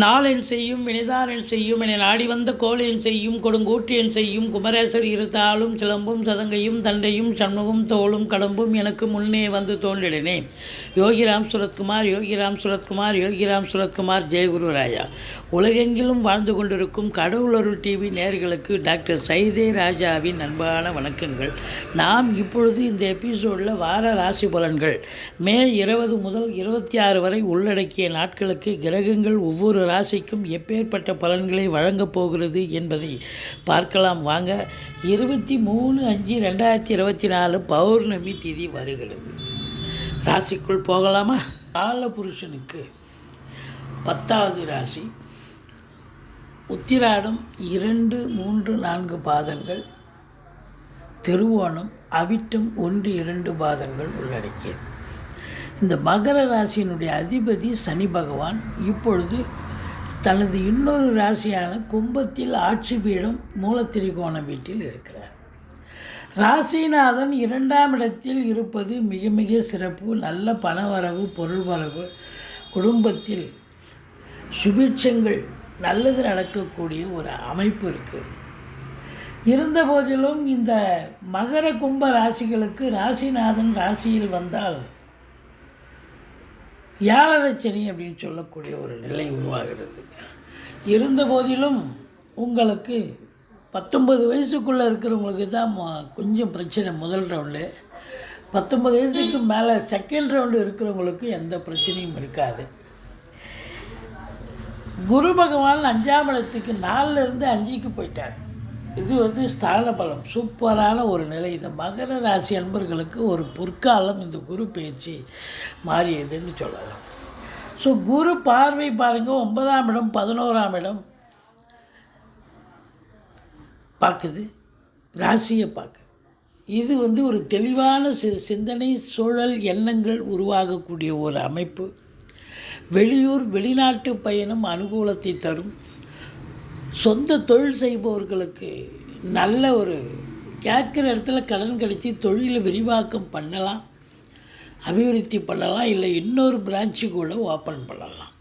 நாளென் செய்யும் வினைதாரன் செய்யும் என நாடி வந்த கோளென் செய்யும் கொடுங்கூற்றியன் செய்யும் குமரேசர் இருத்தாலும் சிலம்பும் சதங்கையும் தண்டையும் சண்முகம் தோளும் கடம்பும் எனக்கு முன்னே வந்து தோன்றிடனே. யோகிராம் சுரத்குமார் யோகிராம் சுரத்குமார் யோகிராம் சுரத்குமார் ஜெயகுரு ராயா உலகெங்கிலும் வாழ்ந்து கொண்டிருக்கும் கடவுளருள் டிவி நேர்களுக்கு டாக்டர் சைதே ராஜாவின் அன்பான வணக்கங்கள். நாம் இப்பொழுது இந்த எபிசோடில் வார ராசி பலன்கள். மே இருபது முதல் இருபத்தி ஆறு வரை உள்ளடக்கிய நாட்களுக்கு கிரகங்கள் ஒவ்வொரு ராசிக்கும் எப்பேற்பட்ட பலன்களை வழங்கப் போகிறது என்பதை பார்க்கலாம். வாங்க இருபத்தி மூணு அஞ்சு ரெண்டாயிரத்தி இருபத்தி நாலு பௌர்ணமி திதி வருகிறது. ராசிக்குள் போகலாமா? காலபுருஷனுக்கு பத்தாவது ராசி. உத்திராடம் இரண்டு மூன்று நான்கு பாதங்கள். திருவோணம் அவிட்டம் ஒன்று இரண்டு பாதங்கள் உள்ளடக்கியது. இந்த மகர ராசியினுடைய அதிபதி சனி பகவான். இப்பொழுது தனது இன்னொரு ராசியான கும்பத்தில் ஆட்சி பீடம் மூலத்திரிகோண வீட்டில் இருக்கிறார். ராசிநாதன் இரண்டாம் இடத்தில் இருப்பது மிக மிக சிறப்பு நல்ல பணவரவு பொருள் வரவு குடும்பத்தில் சுபிட்சங்கள் நல்லது நடக்கக்கூடிய ஒரு அமைப்பு இருக்குது இருந்த போதிலும் இந்த மகர கும்ப ராசிகளுக்கு ராசிநாதன் ராசியில் வந்தால் ஏழரைச்சனி அப்படின்னு சொல்லக்கூடிய ஒரு நிலை உருவாகிறது. இருந்த போதிலும் உங்களுக்கு பத்தொன்பது வயசுக்குள்ளே இருக்கிறவங்களுக்கு தான் கொஞ்சம் பிரச்சனை முதல் ரவுண்டு பத்தொன்பது வயசுக்கு மேலே செகண்ட் ரவுண்டு இருக்கிறவங்களுக்கு எந்த பிரச்சனையும் இருக்காது. குரு பகவான் அஞ்சாம் இடத்துக்கு இருந்து அஞ்சுக்கு போயிட்டார். இது வந்து ஸ்தான பலம் சூப்பரான ஒரு நிலை. இந்த மகர ராசி அன்பர்களுக்கு ஒரு பொற்காலம் இந்த குரு பயிற்சி மாறியதுன்னு சொல்லலாம். ஸோ குரு பார்வை பாருங்கள் ஒன்பதாம் இடம் பதினோராம் இடம் பார்க்குது ராசியை பார்க்குது. இது வந்து ஒரு தெளிவான சி சிந்தனை சூழல் எண்ணங்கள் உருவாகக்கூடிய ஒரு அமைப்பு. வெளியூர் வெளிநாட்டு பயணம் அனுகூலத்தை தரும். சொந்த தொழில் செய்பவர்களுக்கு நல்ல ஒரு கேட்குற இடத்துல கடன் கிடைச்சி தொழிலை விரிவாக்கம் பண்ணலாம் அபிவிருத்தி பண்ணலாம் இல்லை இன்னொரு பிரான்ச்சு கூட ஓப்பன் பண்ணலாம்.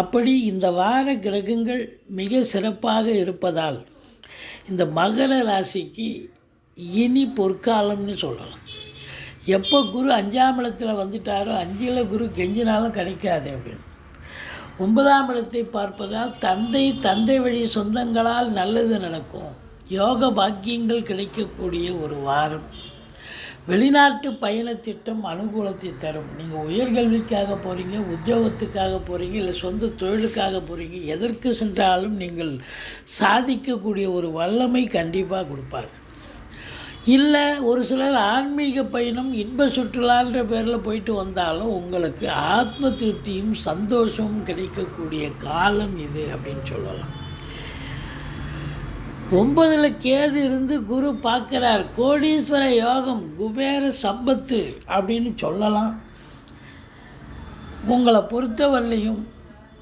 அப்படி இந்த வார கிரகங்கள் மிக சிறப்பாக இருப்பதால் இந்த மகர ராசிக்கு இனி பொற்காலம்னு சொல்லலாம். எப்போ குரு அஞ்சாம் இடத்துல வந்துட்டாரோ அஞ்சில் குரு கெஞ்சினாலும் கிடைக்காது அப்படின்னு. ஒன்பதாம் இடத்தை பார்ப்பதால் தந்தை தந்தை வழி சொந்தங்களால் நல்லது நடக்கும். யோக பாக்கியங்கள் கிடைக்கக்கூடிய ஒரு வாரம். வெளிநாட்டு பயண திட்டம் அனுகூலத்தை தரும். நீங்கள் உயர்கல்விக்காக போகிறீங்க உத்தியோகத்துக்காக போகிறீங்க இல்லை சொந்த தொழிலுக்காக போகிறீங்க எதற்கு சென்றாலும் நீங்கள் சாதிக்கக்கூடிய ஒரு வல்லமை கண்டிப்பாக கொடுப்பார் இல்லை ஒரு சிலர் ஆன்மீக பயணம் இன்ப சுற்றுலான்ற பேரில் போயிட்டு வந்தாலும் உங்களுக்கு ஆத்ம திருப்தியும் சந்தோஷமும் கிடைக்கக்கூடிய காலம் இது அப்படின்னு சொல்லலாம். ஒன்பதில் கேது இருந்து குரு பார்க்குறார் கோடீஸ்வர யோகம் குபேர சம்பத்து அப்படின்னு சொல்லலாம். உங்களை பொறுத்தவரையிலையும்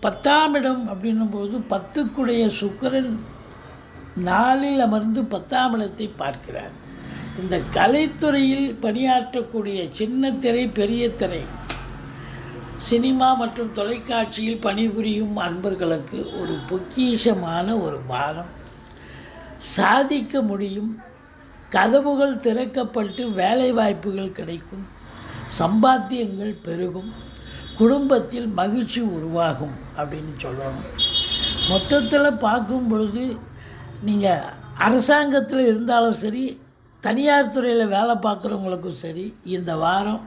பத்தாம் இடம் அப்படின்னும் போது பத்துக்குடைய சுக்கிரன் நாளில் அமர்ந்து பத்தாம் இடத்தை பார்க்கிறார். இந்த கலைத்துறையில் பணியாற்றக்கூடிய சின்ன திரை பெரிய திரை சினிமா மற்றும் தொலைக்காட்சியில் பணிபுரியும் அன்பர்களுக்கு ஒரு பொக்கிஷமான ஒரு பாரம் சாதிக்க முடியும் கதவுகள் திறக்கப்பட்டு வேலை வாய்ப்புகள் கிடைக்கும் சம்பாத்தியங்கள் பெருகும் குடும்பத்தில் மகிழ்ச்சி உருவாகும் அப்படின்னு சொல்லணும். மொத்தத்தில் பார்க்கும் பொழுது நீங்கள் அரசாங்கத்தில் இருந்தாலும் சரி தனியார் துறையில் வேலை பார்க்குறவங்களுக்கும் சரி இந்த வாரம்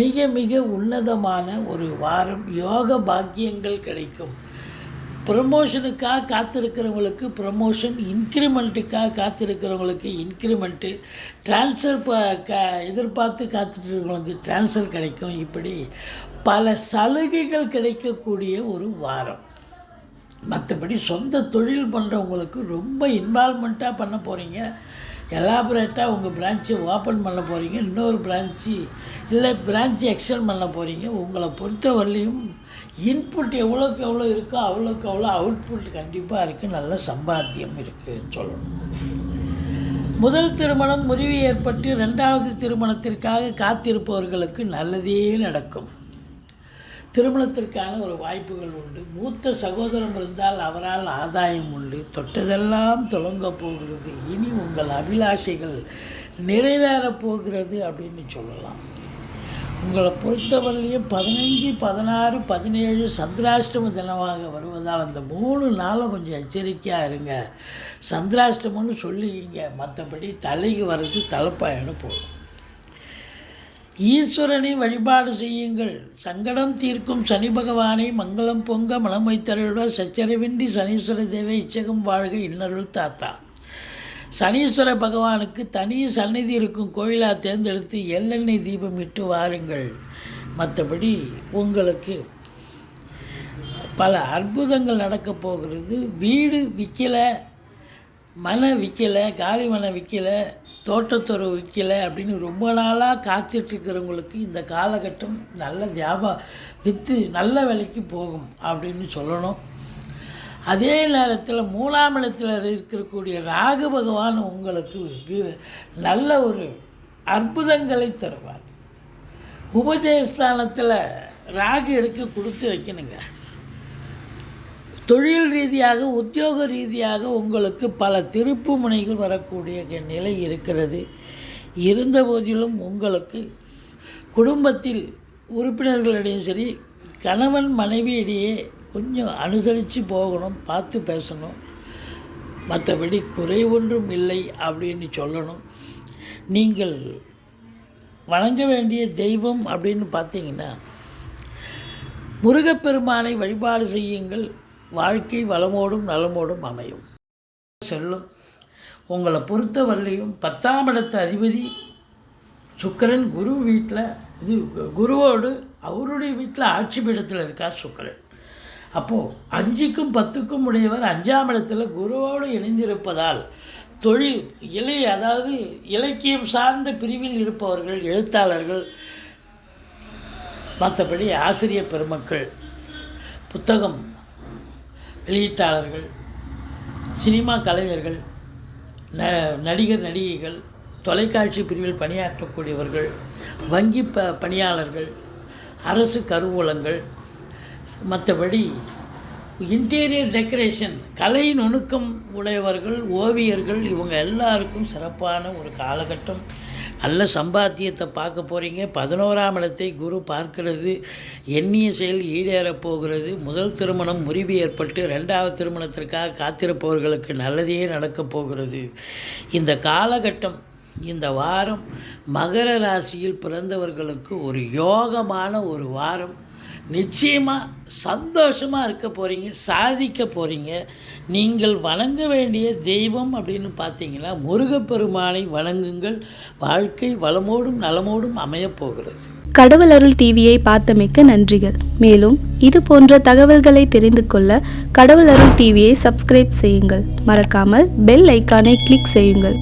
மிக மிக உன்னதமான ஒரு வாரம் யோக பாக்கியங்கள் கிடைக்கும். ப்ரமோஷனுக்காக காத்திருக்கிறவங்களுக்கு ப்ரமோஷன் இன்க்ரிமெண்ட்டுக்காக காத்திருக்கிறவங்களுக்கு இன்க்ரிமெண்ட்டு ட்ரான்ஸ்ஃபர் ப க எதிர்பார்த்து காத்துட்ருக்கிறவங்களுக்கு ட்ரான்ஸ்ஃபர் கிடைக்கும். இப்படி பல சலுகைகள் கிடைக்கக்கூடிய ஒரு வாரம். மற்றபடி சொந்த தொழில் பண்ணுறவங்களுக்கு ரொம்ப இன்வால்மெண்ட்டாக பண்ண போகிறீங்க எலாபரேட்டாக உங்கள் பிரான்ச்சை ஓப்பன் பண்ண போகிறீங்க இன்னொரு பிரான்ச்சு இல்லை பிரான்ச்சு எக்ஸ்டெண்ட் பண்ண போகிறீங்க உங்களை பொறுத்தவரையிலையும் இன்புட் எவ்வளோக்கு எவ்வளோ இருக்கோ அவ்வளோக்கு அவ்வளோ அவுட்புட் கண்டிப்பாக இருக்குது நல்ல சம்பாத்தியம் இருக்குதுன்னு சொல்லணும். முதல் திருமணம் முறிவு ஏற்பட்டு ரெண்டாவது திருமணத்திற்காக காத்திருப்பவர்களுக்கு நல்லதே நடக்கும். திருமணத்திற்கான ஒரு வாய்ப்புகள் உண்டு. மூத்த சகோதரம் இருந்தால் அவரால் ஆதாயம் உண்டு. தொட்டதெல்லாம் தொடங்க போகிறது. இனி உங்கள் அபிலாஷைகள் நிறைவேறப் போகிறது அப்படின்னு சொல்லலாம். உங்களை பொறுத்தவரையிலையும் பதினஞ்சு பதினாறு பதினேழு சந்திராஷ்டம தினமாக வருவதால் அந்த மூணு நாளும் கொஞ்சம் எச்சரிக்கையாக இருங்க. சந்திராஷ்டமம்னு சொல்லிக்கிங்க மற்றபடி தலைக்கு வர்றது தலைப்பாயிட போகும். ஈஸ்வரனை வழிபாடு செய்யுங்கள். சங்கடம் தீர்க்கும் சனி பகவானை மங்களம் பொங்க மனம் வைத்தருள்வ சச்சரவின்றி சனீஸ்வர தேவை இச்சகம் வாழ்க இன்னருள் தாத்தா. சனீஸ்வர பகவானுக்கு தனி சந்நிதி இருக்கும் கோயிலாக தேர்ந்தெடுத்து எள்ளெண்ணெய் தீபம் இட்டு வாருங்கள். மற்றபடி உங்களுக்கு பல அற்புதங்கள் நடக்கப் போகிறது. வீடு விற்கலை மனை விற்கலை காலி மனை விற்கலை தோட்டத்துறை விற்கலை அப்படின்னு ரொம்ப நாளாக காத்துட்ருக்கிறவங்களுக்கு இந்த காலகட்டம் நல்ல வியாபா விற்று நல்ல விலைக்கு போகும் அப்படின்னு சொல்லணும். அதே நேரத்தில் மூணாம் இடத்தில் இருக்கக்கூடிய ராகு பகவான் உங்களுக்கு நல்ல ஒரு அற்புதங்களை தருவார். உபதேஸ்தானத்தில் ராகு இருக்க கொடுத்து வைக்கணுங்க. தொழில் ரீதியாக உத்தியோக ரீதியாக உங்களுக்கு பல திருப்பு முனைகள் வரக்கூடிய நிலை இருக்கிறது. இருந்த போதிலும் உங்களுக்கு குடும்பத்தில் உறுப்பினர்களிடையும் சரி கணவன் மனைவியிடையே கொஞ்சம் அனுசரித்து போகணும் பார்த்து பேசணும். மற்றபடி குறை ஒன்றும் இல்லை அப்படின்னு சொல்லணும். நீங்கள் வணங்க வேண்டிய தெய்வம் அப்படின்னு பார்த்தீங்கன்னா முருகப்பெருமானை வழிபாடு செய்யுங்கள். வாழ்க்கை வளமோடும் நலமோடும் அமையும். செல்லும். உங்களை பொறுத்தவரையிலையும் பத்தாம் இடத்து அதிபதி சுக்கிரன் குரு வீட்டில் இது குருவோடு அவருடைய வீட்டில் ஆட்சி பீடத்தில் இருக்கார் சுக்கிரன். அப்போது அஞ்சுக்கும் பத்துக்கும் உடையவர் அஞ்சாம் இடத்துல குருவோடு இணைந்திருப்பதால் தொழில் இலை அதாவது இலக்கியம் சார்ந்த பிரிவில் இருப்பவர்கள் எழுத்தாளர்கள் மற்றபடி ஆசிரியர் பெருமக்கள் புத்தகம் வெளியீட்டாளர்கள் சினிமா கலைஞர்கள் ந நடிகர் நடிகைகள் தொலைக்காட்சி பிரிவில் பணியாற்றக்கூடியவர்கள் வங்கி ப பணியாளர்கள் அரசு கருவூலங்கள் மற்றபடி இன்டீரியர் டெக்கரேஷன் கலை நுணுக்கம் உடையவர்கள் ஓவியர்கள் இவங்க எல்லாருக்கும் சிறப்பான ஒரு காலகட்டம். நல்ல சம்பாத்தியத்தை பார்க்க போகிறீங்க பதினோராம் இடத்தை குரு பார்க்கிறது. எண்ணிய செயல் ஈடேறப் போகிறது. முதல் திருமணம் முறிவு ஏற்பட்டு ரெண்டாவது திருமணத்திற்காக காத்திருப்பவர்களுக்கு நல்லதே நடக்கப் போகிறது. இந்த காலகட்டம் இந்த வாரம் மகர ராசியில் பிறந்தவர்களுக்கு ஒரு யோகமான ஒரு வாரம். நிச்சயமாக சந்தோஷமாக இருக்க போகிறீங்க சாதிக்க போகிறீங்க நீங்கள் வணங்க வேண்டிய தெய்வம் அப்படின்னு பார்த்தீங்கன்னா முருகப்பெருமானை வணங்குங்கள். வாழ்க்கை வளமோடும் நலமோடும் அமையப் போகிறது. கடவுள் அருள் டிவியை பார்த்தமைக்க நன்றிகள். மேலும் இது போன்ற தகவல்களை தெரிந்து கொள்ள கடவுள் அருள் டிவியை சப்ஸ்கிரைப் செய்யுங்கள். மறக்காமல் பெல் ஐக்கானை கிளிக் செய்யுங்கள்.